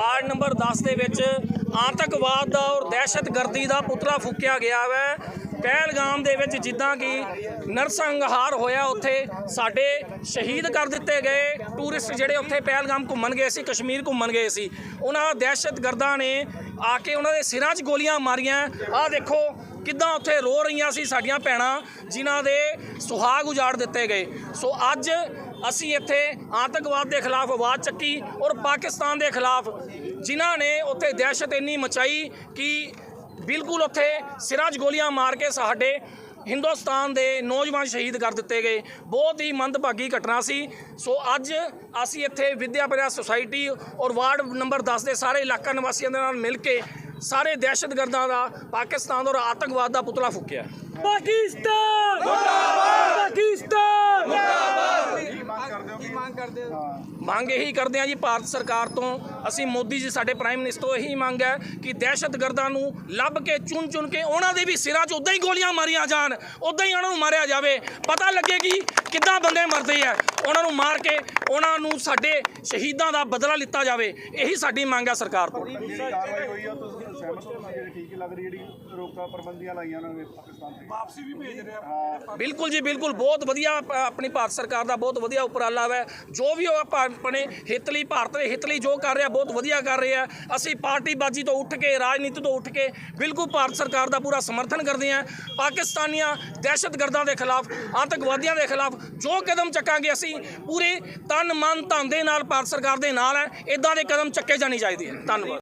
Ward number 10 ਦੇ ਵਿੱਚ ਆਤੰਕਵਾਦ ਦਾ ਔਰ ਦਹਿਸ਼ਤਗਰਦੀ ਦਾ ਪੁਤਲਾ ਫੂਕਿਆ ਗਿਆ ਹੈ ਪਹਿਲਗਾਮ ਦੇ ਵਿੱਚ ਜਿੱਦਾਂ ਕਿ ਨਰਸੰਹਾਰ ਹੋਇਆ, ਉੱਥੇ ਸਾਡੇ ਸ਼ਹੀਦ ਕਰ ਦਿੱਤੇ ਗਏ। ਟੂਰਿਸਟ ਜਿਹੜੇ ਉੱਥੇ ਪਹਿਲਗਾਮ ਘੁੰਮਣ ਗਏ ਸੀ, ਕਸ਼ਮੀਰ ਘੁੰਮਣ ਗਏ ਸੀ। ਉਹਨਾਂ ਦਹਿਸ਼ਤਗਰਦਾਂ ਨੇ ਆ ਕੇ ਉਹਨਾਂ ਦੇ ਸਿਰਾਂ 'ਚ ਗੋਲੀਆਂ ਮਾਰੀਆਂ। ਆਹ ਦੇਖੋ ਕਿੱਦਾਂ ਉੱਥੇ ਰੋ ਰਹੀਆਂ ਸੀ ਸਾਡੀਆਂ ਭੈਣਾਂ, ਜਿਨ੍ਹਾਂ ਦੇ ਸੁਹਾਗ ਉਜਾੜ ਦਿੱਤੇ ਗਏ। ਸੋ ਅੱਜ ਅਸੀਂ ਇੱਥੇ ਆਤੰਕਵਾਦ ਦੇ ਖਿਲਾਫ ਆਵਾਜ਼ ਚੱਕੀ ਔਰ ਪਾਕਿਸਤਾਨ ਦੇ ਖਿਲਾਫ ਜਿਨ੍ਹਾਂ ਨੇ ਉੱਥੇ ਦਹਿਸ਼ਤ ਇੰਨੀ ਮਚਾਈ ਕਿ ਬਿਲਕੁਲ ਉੱਥੇ ਸਿਰਾਂ 'ਚ ਗੋਲੀਆਂ ਮਾਰ ਕੇ ਸਾਡੇ ਹਿੰਦੁਸਤਾਨ ਦੇ ਨੌਜਵਾਨ ਸ਼ਹੀਦ ਕਰ ਦਿੱਤੇ ਗਏ। ਬਹੁਤ ਹੀ ਮੰਦਭਾਗੀ ਘਟਨਾ ਸੀ। ਸੋ ਅੱਜ ਅਸੀਂ ਇੱਥੇ ਵਿਦਿਆ ਪਰਿਆ ਸੁਸਾਇਟੀ ਔਰ ਵਾਰਡ ਨੰਬਰ 10 ਦੇ ਸਾਰੇ ਇਲਾਕਾ ਨਿਵਾਸੀਆਂ ਦੇ ਨਾਲ ਮਿਲ ਕੇ ਸਾਰੇ ਦਹਿਸ਼ਤਗਰਦਾਂ ਦਾ ਪਾਕਿਸਤਾਨ ਔਰ ਆਤੰਕਵਾਦ ਦਾ ਪੁਤਲਾ ਫੂਕਿਆ। ਪਾਕਿਸਤਾਨ! ਮੰਗ ਕਰਦੇ ਮੰਗ ਇਹੀ ਕਰਦੇ ਹਾਂ ਜੀ, ਭਾਰਤ ਸਰਕਾਰ ਤੋਂ। ਅਸੀਂ ਮੋਦੀ ਜੀ, ਸਾਡੇ ਪ੍ਰਾਈਮ ਮਿਨਿਸਟਰ ਤੋਂ ਇਹੀ ਮੰਗ ਹੈ ਕਿ ਦਹਿਸ਼ਤਗਰਦਾਂ ਨੂੰ ਲੱਭ ਕੇ, ਚੁਣ ਚੁਣ ਕੇ ਉਹਨਾਂ ਦੇ ਵੀ ਸਿਰਾਂ 'ਚ ਉਦਾਂ ਹੀ ਗੋਲੀਆਂ ਮਾਰੀਆਂ ਜਾਣ ਉਦਾਂ ਹੀ ਉਹਨਾਂ ਨੂੰ ਮਾਰਿਆ ਜਾਵੇ। ਪਤਾ ਲੱਗੇ ਕਿ ਕਿੱਦਾਂ ਬੰਦੇ ਮਰਦੇ ਆ? ਉਹਨਾਂ ਨੂੰ ਮਾਰ ਕੇ ਉਹਨਾਂ ਨੂੰ ਸਾਡੇ ਸ਼ਹੀਦਾਂ ਦਾ ਬਦਲਾ ਲਿੱਤਾ ਜਾਵੇ ਇਹੀ ਸਾਡੀ ਮੰਗ ਹੈ ਸਰਕਾਰ ਤੋਂ। ਜਿਹੜੀ ਕਾਰਵਾਈ ਹੋਈ ਆ ਤੁਸੀਂ ਸਹਿਮਤ ਹੋ ਨਾ ਜਿਹੜੀ ਠੀਕ ਹੀ ਲੱਗ ਰਹੀ ਜਿਹੜੀ ਰੋਕਾਂ ਪਾਬੰਦੀਆਂ ਲਾਈਆਂ ਉਹਨਾਂ ਨੇ ਪਾਕਿਸਤਾਨ ਤੇ। ਵਾਪਸੀ ਵੀ ਭੇਜ ਰਿਹਾ। ਬਿਲਕੁਲ ਜੀ ਬਿਲਕੁਲ। ਬਹੁਤ ਵਧੀਆ ਆਪਣੀ ਭਾਰਤ ਸਰਕਾਰ ਦਾ ਬਹੁਤ ਵਧੀਆ ਉਪਰਾਲਾ ਹੈ ਜੋ ਵੀ ਉਹ ਆਪਾਂ ਆਪਣੇ ਹਿੱਤ ਲਈ ਭਾਰਤ ਦੇ ਹਿੱਤ ਲਈ ਜੋ ਕਰ ਰਿਹਾ ਬਹੁਤ ਵਧੀਆ ਕਰ ਰਿਹਾ। ਅਸੀਂ ਪਾਰਟੀਬਾਜ਼ੀ ਤੋਂ ਉੱਠ ਕੇ ਰਾਜਨੀਤੀ ਤੋਂ ਉੱਠ ਕੇ ਬਿਲਕੁਲ ਭਾਰਤ ਸਰਕਾਰ ਦਾ ਪੂਰਾ ਸਮਰਥਨ ਕਰਦੇ ਹਾਂ। ਪਾਕਿਸਤਾਨੀਆਂ ਦਹਿਸ਼ਤਗਰਦਾਂ ਦੇ ਖਿਲਾਫ ਆਤੰਕਵਾਦੀਆਂ ਦੇ ਖਿਲਾਫ ਜੋ ਕਦਮ ਚੱਕਾਂਗੇ ਅਸੀਂ, ਪੂਰੇ ਤਨ ਮਨ ਧਨ ਦੇ ਨਾਲ ਭਾਰਤ ਸਰਕਾਰ ਦੇ ਨਾਲ ਹੈ ਇਦਾਂ ਦੇ ਕਦਮ ਚੱਕੇ ਜਾਣੇ ਚਾਹੀਦੇ ਹੈ। ਧੰਨਵਾਦ।